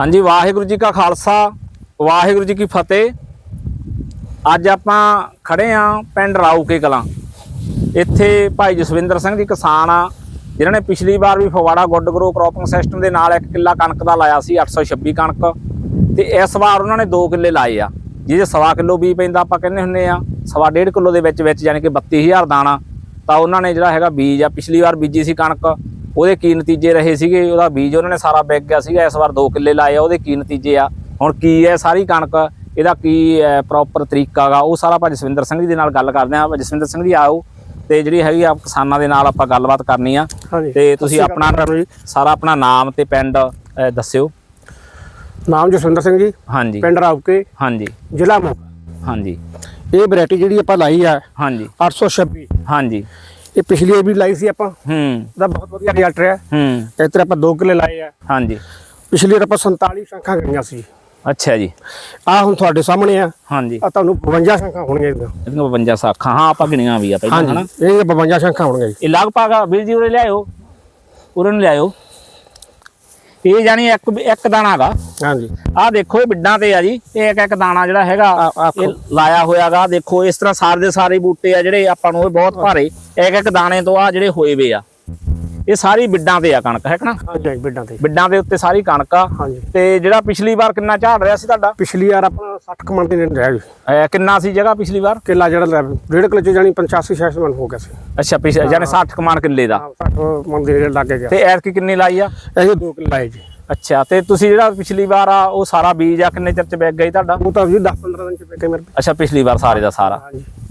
ਹਾਂਜੀ, ਵਾਹਿਗੁਰੂ ਜੀ ਕਾ ਖਾਲਸਾ, ਵਾਹਿਗੁਰੂ ਜੀ ਕੀ ਫਤਿਹ। ਅੱਜ ਆਪਾਂ ਖੜੇ ਆ ਪਿੰਡ ਰਾਊਕੇ ਕਲਾਂ। ਇੱਥੇ ਭਾਈ ਜਸਵਿੰਦਰ ਸਿੰਘ ਜੀ ਕਿਸਾਨ ਆ, ਜਿਨ੍ਹਾਂ ਨੇ ਪਿਛਲੀ ਵਾਰ ਵੀ Phagwara good grow cropping system ਦੇ ਨਾਲ ਇੱਕ ਕਿੱਲਾ ਕਣਕ ਦਾ ਲਾਇਆ ਸੀ 826 ਕਣਕ। ਤੇ ਇਸ ਵਾਰ ਉਹਨਾਂ ਨੇ 2 ਕਿੱਲੇ ਲਾਏ ਆ, ਜਿਹਦੇ ਸਵਾ ਕਿਲੋ ਬੀਜ ਪੈਂਦਾ ਆਪਾਂ ਕਹਿੰਦੇ ਹੁੰਨੇ ਆ। ਸਵਾ ਡੇਢ ਕਿਲੋ ਦੇ ਵਿੱਚ ਵਿੱਚ ਯਾਨੀ ਕਿ 32000 ਦਾਣਾ। ਤਾਂ ਉਹਨਾਂ ਨੇ ਜਿਹੜਾ ਹੈਗਾ ਬੀਜ ਆ, ਪਿਛਲੀ ਵਾਰ ਬੀਜੀ ਸੀ ਕਣਕ। ਉਹਦੇ ਕੀ ਨਤੀਜੇ ਰਹੇ ਸੀਗੇ ਉਹਦਾ ਬੀਜ ਉਹਨਾਂ ਨੇ ਸਾਰਾ ਵਿਕ ਗਿਆ ਸੀਗਾ ਇਸ ਵਾਰ 2 ਕਿੱਲੇ ਲਾਏ ਆ ਉਹਦੇ ਕੀ ਨਤੀਜੇ ਆ? ਹੁਣ ਕੀ ਹੈ ਸਾਰੀ ਕਣਕ ਇਹਦਾ ਕੀ ਪ੍ਰੋਪਰ ਤਰੀਕਾ ਗਾ? ਉਹ ਸਾਰਾ ਆਪਾਂ ਜਸਵਿੰਦਰ ਸਿੰਘ ਜੀ ਦੇ ਨਾਲ ਗੱਲ ਕਰਦੇ ਆ। ਜਸਵਿੰਦਰ ਸਿੰਘ ਜੀ ਆਓ ਤੇ ਜਿਹੜੀ ਹੈਗੀ ਆ ਕਿਸਾਨਾਂ ਦੇ ਨਾਲ ਆਪਾਂ ਗੱਲਬਾਤ ਕਰਨੀ ਆ। ਤੇ ਤੁਸੀਂ ਆਪਣਾ ਸਾਰਾ ਆਪਣਾ ਨਾਮ ਤੇ ਪਿੰਡ ਦੱਸਿਓ। ਨਾਮ ਜਸਵਿੰਦਰ ਸਿੰਘ ਜੀ। ਹਾਂਜੀ। ਪਿੰਡ ਰਾਉਕੇ ਹਾਂਜੀ। ਜ਼ਿਲ੍ਹਾ ਮੋਗਾ। ਹਾਂਜੀ। ਇਹ ਵੈਰਾਈਟੀ ਜਿਹੜੀ ਆਪਾਂ ਲਾਈ ਆ ਹਾਂਜੀ। 826 ਹਾਂਜੀ। ਇਹ ਪਿਛਲੀ ਵਾਰ ਵੀ ਲਾਈ ਸੀ ਆਪਾਂ। ਹੂੰ। ਉਹਦਾ ਬਹੁਤ ਵਧੀਆ ਰਿਜ਼ਲਟ ਰਿਹਾ। ਹੂੰ। ਇਸ ਤਰ੍ਹਾਂ ਆਪਾਂ 2 ਕਿੱਲੇ ਲਾਏ ਆ। ਹਾਂਜੀ। ਪਿਛਲੀ ਵਾਰ ਆਪਾਂ 47 ਸ਼ੰਖਾਂ ਗਈਆਂ ਸੀ। ਅੱਛਾ ਜੀ। ਆ ਹੁਣ ਤੁਹਾਡੇ ਸਾਹਮਣੇ ਆ। ਹਾਂਜੀ। ਆ ਤੁਹਾਨੂੰ 52 ਸ਼ੰਖਾਂ ਹੋਣਗੀਆਂ ਇਹਦੀਆਂ। ਇਹਦੀਆਂ 52 ਸਾਖਾਂ। ਹਾਂ ਆਪਾਂ ਗਿਣੀਆਂ ਵੀ ਆ ਪਹਿਲਾਂ ਹਨਾ? ਇਹ 52 ਸ਼ੰਖਾਂ ਹੋਣਗੀਆਂ ਇਹ ਲਗਭਗ ਵੀਰ ਜੀ ਉਰੇ ਲਿਆਇਓ। ਉਰੇ ਨੂੰ ਲਿਆਇਓ। ਇਹ ਜਾਨੀ ਇੱਕ ਇੱਕ ਦਾਣਾ ਹੈਗਾ ਹਾਂਜੀ। ਆਹ ਦੇਖੋ ਇਹ ਬਿੱਡਾਂ ਤੇ ਆ ਜੀ। ਇਹ ਇੱਕ ਇੱਕ ਦਾਣਾ ਜਿਹੜਾ ਹੈਗਾ। ਇਹ ਲਾਇਆ ਹੋਇਆਗਾ ਦੇਖੋ ਇਸ ਤਰ੍ਹਾਂ ਸਾਰੇ ਦੇ ਸਾਰੇ ਬੂਟੇ ਆ ਜਿਹੜੇ ਆਪਾਂ ਨੂੰ ਇਹ ਬਹੁਤ ਭਾਰੇ। ਇੱਕ ਇੱਕ ਦਾਣੇ ਤੋਂ ਆ ਜਿਹੜੇ ਹੋਏ ਵੇ ਆ। ਇਹ ਸਾਰੀ ਬਿੱਡਾਂ ਤੇ ਆ ਕਣਕ ਹੈ ਨਾ? ਹਾਂਜੀ ਬਿੱਡਾਂ ਤੇ। ਬਿੱਡਾਂ ਦੇ ਉੱਤੇ ਸਾਰੀ ਕਣਕ ਆ। ਹਾਂਜੀ। ਤੇ ਜਿਹੜਾ ਪਿਛਲੀ ਵਾਰ ਕਿੰਨਾ ਝਾੜ ਰਿਹਾ ਸੀ ਤੁਹਾਡਾ? ਪਿਛਲੀ ਵਾਰ ਆਪਣਾ 60 ਕਮਣ ਦੇ ਨੇ ਰਿਹਾ ਅਹ ਕਿੰਨਾ ਸੀ ਜਗ੍ਹਾ ਪਿਛਲੀ ਵਾਰ? ਕਿੱਲਾ ਜਿਹੜਾ ਲੈ- ਡੇਢ ਕਿੱਲੇ ਚ ਜਾਨੀ 85 66 ਮਣ ਹੋ ਗਿਆ ਸੀ। ਅੱਛਾ ਪਿਛ ਜਾਨੇ 60 ਕਮਾਨ ਕਿੱਲੇ ਦਾ। ਹਾਂ 60 ਮਣ ਦੇ ਲੱਗ ਗਿਆ। ਤੇ ਐਤਕੀ ਕਿੰਨੀ ਲਾਈ ਆ? ਇਹ 2 ਕਿੱਲੇ ਲਾਏ ਜੀ। ਅੱਛਾ ਤੇ ਤੁਸੀਂ ਜਿਹੜਾ ਪਿਛਲੀ ਵਾਰ ਆ ਉਹ ਸਾਰਾ ਬੀਜ ਆ ਕਿੰਨੇ ਚਿਰ ਚ ਵਿਕ ਗਈ ਤੁਹਾਡਾ? ਉਹ ਤਾਂ ਜੀ 10 15 ਦਿਨ ਚ ਪੈ ਕੇ ਮੇਰੇ ਅੱਛਾ ਪਿਛਲੀ ਵਾਰ ਸਾਰੇ ਦਾ ਸਾਰਾ।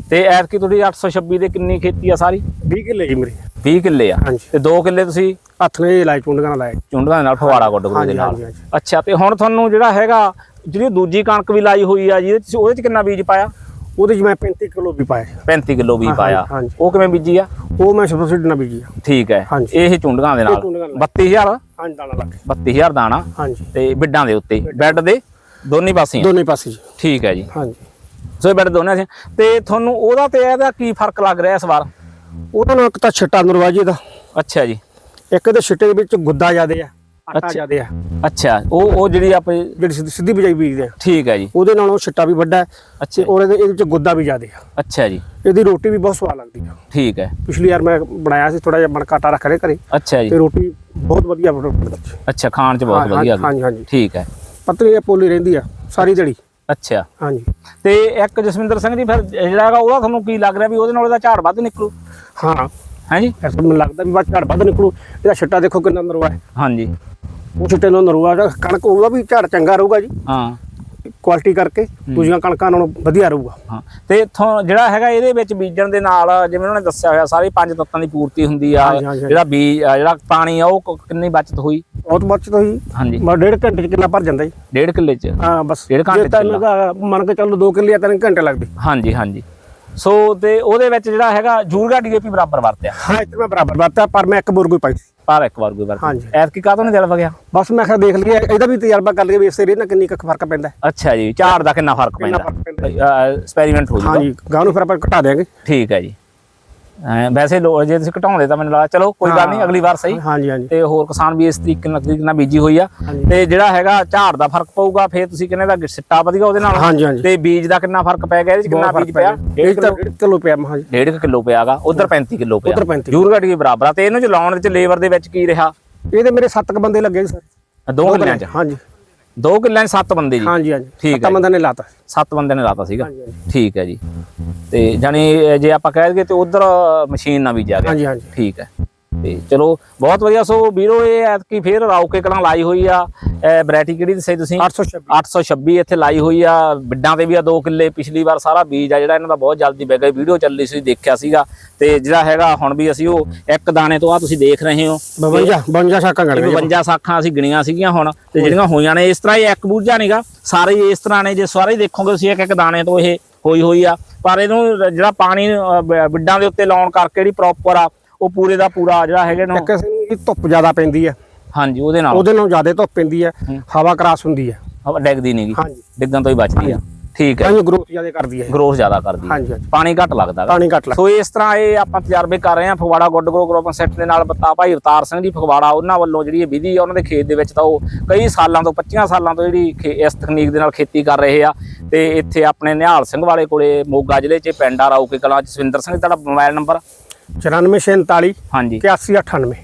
ਤੇ ਐਤਕੀ ਤੁਹਾਡੀ 826 ਦੇ ਕਿੰਨੀ ਖੇਤੀ ਆ ਸਾਰੀ? 20 ਕਿੱਲੇ ਜੀ ਮੇਰੇ। 20 ਕਿੱਲੇ ਆ। ਹਾਂਜੀ। ਤੇ 2 ਕਿੱਲੇ ਤੁਸੀਂ ਹੱਥ ਨੇ ਲਾਏ ਚੁੰਡੀਆਂ ਨਾਲ ਲਾਏ। ਚੁੰਡਾਂ ਦੇ ਨਾਲ ਫਵਾੜਾ ਗੁੱਡ ਗੁੱਡ ਦੇ ਹਾਂਜੀ, ਨਾਲ। ਹਾਂਜੀ। ਅੱਛਾ ਤੇ ਹੁਣ ਤੁਹਾਨੂੰ ਜਿਹੜਾ ਹੈਗਾ ਜਿਹੜੀ ਦੂਜੀ ਕਣਕ ਵੀ ਲਾਈ ਹੋਈ ਆ ਜਿਹਦੇ ਚ ਉਹਦੇ ਚ ਕਿੰਨਾ ਬੀਜ ਪਾਇਆ? ਉਹਦੇ ਚ ਮੈਂ 35 ਕਿਲੋ ਵੀ ਪਾਏ 35 ਕਿਲੋ ਵੀ ਹਾਂ, ਪਾਇਆ। ਹਾਂਜੀ। ਉਹ ਕਿਵੇਂ ਬੀਜੀ ਆ? ਉਹ ਮੈਂ ਸਬਸਿਡੀ ਨਾਲ ਬੀਜੀ ਆ। ਠੀਕ ਹੈ। ਹਾਂਜੀ। ਇਹ ਚੁੰਡਾਂ ਦੇ ਨਾਲ। ਇਹ ਚੁੰਡੀਆਂ ਨਾਲ। 32000 ਹਾਂਜੀ ਦਾਣਾ ਲੱਗ 32000 ਦਾਣਾ। ਹਾਂਜੀ। ਤੇ ਬਿੱਡਾਂ ਦੇ ਉੱਤੇ। ਬੈੱਡ। ਦੇ ਦੋਨੇ ਪਾਸੇ ਦੋਨੇ ਪਾਸੇ ਜੀ। ਠੀਕ ਹੈ ਜੀ। ਹਾਂਜੀ। ਸੋ ਇਹ ਬੈੱਡ ਦੋਨੇ ਪਾਸੇ ਤੇ ਤੁਹਾਨੂੰ ਉਹਦਾ ਤੇ ਇਹਦਾ ਕੀ ਫ਼ਰਕ ਲੱਗ ਰਿਹਾ ਇਸ ਵਾਰ? ਉਹਨਾਂ ਨੂੰ ਇੱਕ ਤਾਂ ਛਿੱਟਾ ਨਰਵਾਜੀ ਦਾ। ਅੱਛਾ ਜੀ। ਇੱਕ ਇਹਦੇ ਛਿੱਟੇ ਦੇ ਵਿੱਚ ਗੁੱਦਾ ਜ਼ਿਆਦੇ ਆ ਆਟਾ ਅੱਛਾ। ਜ਼ਿਆਦੇ ਆ। ਅੱਛਾ ਉਹ ਉਹ ਜਿਹੜੀ ਆਪਣੀ ਜਿਹੜੀ ਸਿੱਧੀ- ਸਿੱਧੀ ਬਿਜਾਈ ਬੀਜਦੇ ਆ। ਠੀਕ ਹੈ ਜੀ। ਉਹਦੇ ਨਾਲੋਂ ਛਿੱਟਾ ਵੀ ਵੱਡਾ ਹੈ ਅੱਛਾ ਤੇ ਉਹਦੇ ਇਹਦੇ ਵਿੱਚ ਗੁੱਦਾ ਵੀ ਜ਼ਿਆਦੇ ਆ। ਅੱਛਾ ਜੀ। ਇਹਦੀ ਰੋਟੀ ਵੀ ਬਹੁਤ ਸਵਾਦ ਲੱਗਦੀ ਆ। ਠੀਕ ਹੈ। ਪਿਛਲੀ ਵਾਰ ਮੈਂ ਬਣਾਇਆ ਸੀ ਥੋੜਾ ਜਿਹਾ ਬਣਕਾਟਾ ਰੱਖ ਰਹੇ ਘਰੇ। ਅੱਛਾ ਜੀ। ਤੇ ਰੋਟੀ ਬਹੁਤ ਵਧੀਆ ਬਣਦੀ ਅੱਛਾ ਖਾਣ ਚ ਬਹੁਤ ਹਾਂ, ਵਧੀਆ ਗਈ ਹਾਂਜੀ ਹਾਂਜੀ। ਠੀਕ ਹੈ। ਪਤਲੀ ਇਹ ਪੋਲੀ ਰਹਿੰਦੀ ਆ ਸਾਰੀ ਦਿਹਾੜੀ ਅੱਛਾ। ਹਾਂਜੀ। ਤੇ ਇੱਕ ਜਸਵਿੰਦਰ ਸਿੰਘ ਜੀ ਫਿਰ ਜਿਹੜਾ ਹੈਗਾ ਉਹਦਾ ਤੁਹਾਨੂੰ ਕੀ ਲੱਗ ਰਿਹਾ ਵੀ ਉਹਦੇ ਨਾਲ ਉਹਦਾ ਝਾੜ ਵੱਧ ਨਿਕਲੂ? ਹਾਂ। ਹਾਂਜੀ ਐਸਾ ਮੈਨੂੰ ਲੱਗਦਾ ਵੀ ਬਾਅਦ ਝਾੜ ਵੱਧ ਨਿਕਲੂ। ਇਹਦਾ ਛਿੱਟਾ ਦੇਖੋ ਕਿੰਨਾ ਨਰਵਾ ਹੈ। ਹਾਂਜੀ। ਉਹ ਛਿੱਟੇ ਨਾਲ ਨਰਵਾ ਕਣਕ ਉਹਦਾ ਵੀ ਝਾੜ ਚੰਗਾ ਰਹੂਗਾ ਜੀ। ਹਾਂ। ਕੁਆਲਿਟੀ ਕਰਕੇ ਦੂਜੀਆਂ ਕਣਕਾਂ ਨਾਲੋਂ ਵਧੀਆ ਰਹੂਗਾ। ਹਾਂ। ਤੇ ਇੱਥੋਂ ਜਿਹੜਾ ਹੈਗਾ ਇਹਦੇ ਵਿੱਚ ਬੀਜਣ ਦੇ ਨਾਲ ਜਿਵੇਂ ਉਹਨਾਂ ਨੇ ਦੱਸਿਆ ਹੋਇਆ ਸਾਰੇ ਪੰਜ ਤੱਤਾਂ ਦੀ ਪੂਰਤੀ ਹੁੰਦੀ ਆ। ਜਿਹੜਾ ਬੀਜ ਜਿਹੜਾ ਪਾਣੀ ਆ ਉਹ ਕਿੰਨੀ ਬਚਤ ਹੋਈ? ਬਹੁਤ ਬਚਤ ਹੋਈ। ਹਾਂਜੀ। ਮੈਂ ਡੇਢ ਘੰਟੇ ਚ ਕਿੰਨਾ ਭਰ ਜਾਂਦਾ ਜੀ। ਡੇਢ ਕਿੱਲੇ ਚ? ਹਾਂ ਬਸ। ਡੇਢ ਘੰਟੇ ਜੇ ਚ ਮੰਨ ਕੇ ਚੱਲੋ 2 ਕਿੱਲੇ ਜਾਂ 3 ਘੰਟੇ ਲੱਗਦੇ। ਹਾਂਜੀ ਹਾਂਜੀ। ਸੋ ਤੇ ਉਹਦੇ ਵਿੱਚ ਜਿਹੜਾ ਹੈਗਾ ਜੂਰਗਾ ਡੀਏਪੀ ਬਰਾਬਰ ਵਰਤਿਆ। ਹਾਂ ਇੱਥੇ ਮੈਂ ਬਰਾਬਰ ਬਾਤਾ ਪਰ ਮੈਂ ਇੱਕ ਬੁਰਗ ਹੀ ਪਾਈ। ਸੀ। ਪਰ ਇੱਕ ਵਾਰ ਕੋਈ ਵਰਤ ਹਾਂਜੀ। ਐਤਕੀ ਕਾਹਤੋਂ ਨਹੀਂ ਦਿਲ ਵਗਿਆ? ਬਸ ਮੈਂ ਕਿਹਾ ਦੇਖ ਲਈਏ ਇਹਦਾ ਵੀ ਤਜਰਬਾ ਕਰ ਲਈਏ ਵੀ ਇਸ ਨਾਲ ਕਿੰਨੀ ਕੁ ਫ਼ਰਕ ਪੈਂਦਾ। ਅੱਛਾ ਜੀ ਝਾੜ ਦਾ ਕਿੰਨਾ ਫ਼ਰਕ ਪੈਂਦਾ? ਐਕਸਪੈਰੀਮੈਂਟ ਹੋ ਜੂਗਾ। ਹਾਂਜੀ ਗਾਂ ਨੂੰ ਫਿਰ ਆਪਾਂ ਘਟਾ ਦੇਾਂਗੇ ਠੀਕ ਹੈ ਜੀ। ਵੈਸੇ ਲੋ ਜੇ ਤੁਸੀਂ ਘਟਾਉਂਦੇ ਤਾਂ ਮੈਨੂੰ ਲੱਗਦਾ ਚਲੋ ਕੋਈ ਗੱਲ ਨਹੀਂ ਅਗਲੀ ਵਾਰ ਸਹੀ। ਹਾਂਜੀ ਹਾਂਜੀ। ਤੇ ਹੋਰ ਕਿਸਾਨ ਵੀ ਇਸ ਤਰੀਕੇ ਨਾਲ ਤਰੀਕੇ ਨਾਲ ਬੀਜੀ ਹੋਈ ਆ। ਹਾਂਜੀ। ਤੇ ਜਿਹੜਾ ਹੈਗਾ ਝਾੜ ਦਾ ਫ਼ਰਕ ਪਊਗਾ ਫੇਰ ਤੁਸੀਂ ਕਹਿੰਦੇ ਦਾ ਸਿੱਟਾ ਵਧੀਆ ਉਹਦੇ ਨਾਲ। ਹਾਂਜੀ ਹਾਂਜੀ। ਤੇ ਬੀਜ ਦਾ ਕਿੰਨਾ ਫ਼ਰਕ ਪੈ ਗਿਆ ਇਹਦੇ ਚ ਕਿੰਨਾ ਬਹੁਤ ਬੀਜ ਫ਼ਰਕ ਪਿਆ? ਪਿਆ ਇਹ ਤਾਂ 1.5 ਕਿਲੋ ਪਿਆ ਮਹਾਂ ਜੀ। ਡੇਢ ਕੁ ਕਿਲੋ ਪਿਆਗਾ ਉਧਰ 35 ਕਿਲੋ ਪਿਆ। ਉੱਧਰ 35 ਜੂਰਗੜ ਵੀ ਬਰਾਬਰ ਆ। ਤੇ ਇਹਨੂੰ ਚ ਲਾਉਣ ਵਿੱਚ ਲੇਬਰ ਦੇ ਵਿੱਚ ਕੀ ਰਿਹਾ? ਇਹਦੇ ਮੇਰੇ 7 ਕ ਬੰਦੇ ਲੱਗੇ ਜੀ ਸਰ। ਦੋ ਕਿੱਲਿਆਂ ਚ? ਹਾਂਜੀ। ਦੋ ਕਿੱਲਿਆਂ ਚ ਸੱਤ ਬੰਦੇ ਜੀ। ਹਾਂਜੀ ਹਾਂਜੀ। ਠੀਕ ਸੱਤਾਂ ਹੈ। ਬੰਦਿਆਂ ਨੇ ਲਾਤਾ। ਸੱਤ ਬੰਦੇ ਨੇ ਲਾਤਾ ਸੀਗਾ। ਹਾਂਜੀ ਠੀਕ ਹੈ ਜੀ। ਤੇ ਜਾਨੀ ਜੇ ਆਪਾਂ ਕਹਿ ਦਈਏ ਤੇ ਉਧਰ ਮਸ਼ੀਨ ਨਾਲ ਬੀਜਿਆ ਗਿਆ ਹਾਂਜੀ ਹਾਂਜੀ। ਠੀਕ ਹੈ। ਤੇ ਚਲੋ ਬਹੁਤ ਵਧੀਆ। ਸੋ ਵੀਰੋ ਇਹ ਐਤਕੀ ਫੇਰ ਰਾਉਕੇ ਕਲਾਂ ਲਾਈ ਹੋਈ ਆ। ਵੈਰਾਈਟੀ ਕਿਹੜੀ ਦੱਸੇ ਤੁਸੀਂ? 826 826 ਇੱਥੇ ਲਾਈ ਹੋਈ ਆ। ਬਿੱਡਾਂ ਤੇ ਵੀ ਆ 2 ਕਿੱਲੇ। ਪਿਛਲੀ ਵਾਰ ਸਾਰਾ ਬੀਜ ਆ ਜਿਹੜਾ ਇਹਨਾਂ ਦਾ ਬਹੁਤ ਜਲਦੀ ਵਿਕ ਗਿਆ। ਵੀਡੀਓ ਚੱਲੀ ਸੀ ਦੇਖਿਆ ਸੀਗਾ। ਤੇ ਜਿਹੜਾ ਹੈਗਾ ਹੁਣ ਵੀ ਅਸੀਂ ਉਹ ਇੱਕ ਦਾਣੇ ਤੋਂ ਆ ਤੁਸੀਂ ਦੇਖ ਰਹੇ ਹੋ। 52 52 ਸ਼ਾਕਾਂ ਗਣ ਗਏ। 52 ਸਾਖਾਂ ਅਸੀਂ ਗਿਣੀਆਂ ਸੀਗੀਆਂ ਹੁਣ ਤੇ ਜਿਹੜੀਆਂ ਹੋਈਆਂ ਨੇ ਇਸ ਤਰ੍ਹਾਂ ਹੀ ਇੱਕ ਬੂਝਾ ਨਹੀਂਗਾ ਸਾਰੇ ਇਸ ਤਰ੍ਹਾਂ ਨੇ ਜੇ ਸਾਰੇ ਦੇਖੋਗੇ ਤੁਸੀਂ ਇੱਕ ਇੱਕ ਦਾਣੇ ਤੋਂ ਇਹ ਹੋਈ ਹੋਈ ਆ। ਪਰ ਇਹਨੂੰ ਜਿਹੜਾ ਪਾਣੀ ਬਿੱਡਾਂ ਦੇ ਉੱਤੇ ਲਾਉਣ ਕਰਕੇ ਜਿਹੜੀ ਪ੍ਰੋਪਰ ਆ ਉਹ ਪੂਰੇ ਦਾ ਪੂਰਾ ਜਿਹੜਾ ਹੈਗਾ ਨਾ ਇੱਕ ਅਸੀਂ ਧੁੱਪ ਜ਼ਿਆਦਾ ਪੈਂਦੀ ਹੈ ਹਾਂਜੀ ਉਹਦੇ ਨਾਲ। ਉਹਦੇ ਨਾਲੋਂ ਜ਼ਿਆਦਾ ਧੁੱਪ ਪੈਂਦੀ ਹੈ। ਹਵਾ ਕਰਾਸ ਹੁੰਦੀ ਹੈ ਹਵਾ ਡਿੱਗਦੀ ਨਹੀਂਗੀ ਹਾਂਜੀ। ਡਿੱਗਣ ਤੋਂ ਹੀ ਬਚਦੀ ਆ। ਠੀਕ ਹੈ। ਤਾਂ ਗਰੋਥ ਜ਼ਿਆਦਾ ਕਰਦੀ ਹੈ ਗਰੋਥ ਜ਼ਿਆਦਾ ਕਰਦੀ ਹੈ ਪਾਣੀ ਘੱਟ ਲੱਗਦਾ। ਪਾਣੀ ਘੱਟ ਸੋ ਇਸ ਤਰ੍ਹਾਂ ਇਹ ਆਪਾਂ ਤਜਰਬੇ ਕਰ ਰਹੇ ਹਾਂ ਫਗਵਾੜਾ ਗੁੱਡ ਗਰੋ ਗਰੋਪਨ ਸੈੱਟ ਦੇ ਨਾਲ ਬਤਾ ਭਾਈ ਅਵਤਾਰ ਸਿੰਘ ਜੀ ਫਗਵਾੜਾ ਉਹਨਾਂ ਵੱਲੋਂ ਜਿਹੜੀ ਇਹ ਵਿਧੀ ਆ ਉਹਨਾਂ ਦੇ ਖੇਤ ਦੇ ਵਿੱਚ ਤਾਂ ਉਹ ਕਈ ਸਾਲਾਂ ਤੋਂ 25 ਸਾਲਾਂ ਤੋਂ ਜਿਹੜੀ ਇਸ ਤਕਨੀਕ ਦੇ ਨਾਲ ਖੇਤੀ ਕਰ ਰਹੇ ਆ। ਤੇ ਇੱਥੇ ਆਪਣੇ ਨਿਹਾਲ ਸਿੰਘ ਵਾਲੇ ਕੋਲੇ ਮੋਗਾ ਜ਼ਿਲ੍ਹੇ 'ਚ ਪਿੰਡ ਆ ਰਾਊਕੇ ਕਲਾਂ ਜਸਵਿੰਦਰ ਸਿੰਘ ਤੁਹਾਡਾ ਮੋਬਾਈਲ ਨੰਬਰ 9446 ਹਾਂਜੀ। 8198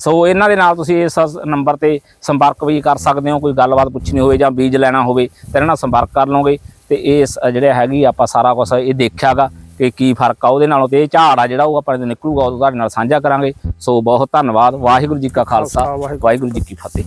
ਸੋ ਇਹਨਾਂ ਦੇ ਨਾਲ ਤੁਸੀਂ ਇਸ ਨੰਬਰ ਤੇ ਸੰਪਰਕ ਵੀ ਕਰ ਸਕਦੇ ਹੋ ਕੋਈ ਗੱਲਬਾਤ ਪੁੱਛਣੀ ਹੋਵੇ ਜਾਂ ਬੀਜ ਲੈਣਾ ਹੋਵੇ ਤੇ ਇਹਨਾਂ ਨਾਲ ਸੰਪਰਕ ਕਰ ਲਓਗੇ। ਤੇ ਇਸ ਜਿਹੜੇ ਹੈਗੀ ਆਪਾਂ ਸਾਰਾ ਕੁਝ ਇਹ ਦੇਖਿਆਗਾ ਕਿ ਕੀ ਫ਼ਰਕ ਆ ਉਹਦੇ ਨਾਲੋਂ ਤੇ ਇਹ ਝਾੜ ਆ ਜਿਹੜਾ ਉਹ ਆਪਾਂ ਨਿਕਲੂਗਾ ਉਹ ਤੁਹਾਡੇ ਨਾਲ ਸਾਂਝਾ ਕਰਾਂਗੇ। ਸੋ ਬਹੁਤ ਧੰਨਵਾਦ ਵਾਹਿਗੁਰੂ ਜੀ ਕਾ ਖਾਲਸਾ। ਵਾਹਿਗੁਰੂ ਜੀ ਕੀ ਫਤਿਹ।